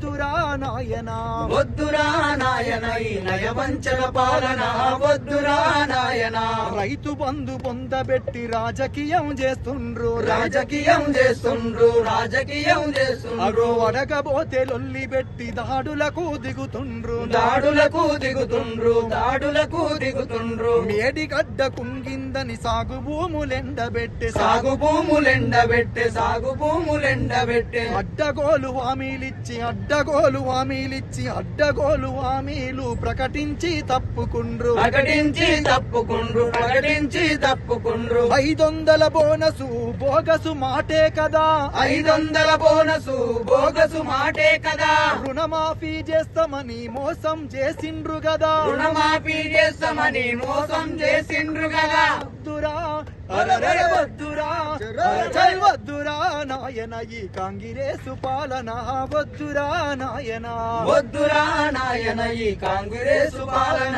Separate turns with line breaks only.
Turana. నాయన ఈ నయవంచన పాలన. వద్దురా నాయన.
రైతు బంధు పొందబెట్టి రాజకీయం చేస్తుండ్రు.
రాజకీయం చేస్తుండ్రు రాజకీయం చేస్తుండ్రు.
అడగబోతే లొల్లి పెట్టి దాడులకు దిగుతుండ్రు.
దాడులకు దిగుతుండ్రు దాడులకు దిగుతుండ్రు.
మేడి గడ్డ కుంగిందని సాగు భూములెండబెట్టి
సాగు భూములెండబెట్టే సాగు భూములెండబెట్టే.
అడ్డగోలు హామీలిచ్చి అడ్డగోలు హామీలిచ్చి అడ్డగోలు హామీలు ప్రకటించి తప్పుకుండ్రు.
ప్రకటించి తప్పుకుండ్రు ప్రకటించి తప్పుకుండ్రు.
ఐదొందల బోనసు బోగసు మాటే కదా.
ఐదొందల బోనసు బోగసు మాటే కదా.
రుణమాఫీ చేస్తామని మోసం చేసిండ్రు కదా.
రుణమాఫీ చేస్తామని మోసం చేసిండ్రు కదా.
వద్దురా వద్దురా నాయన ఈ కాంగిరేసు పాలన వద్దురా నాయన.
వద్దురా నాయన ఈ కాంగ్రెస్ పాలన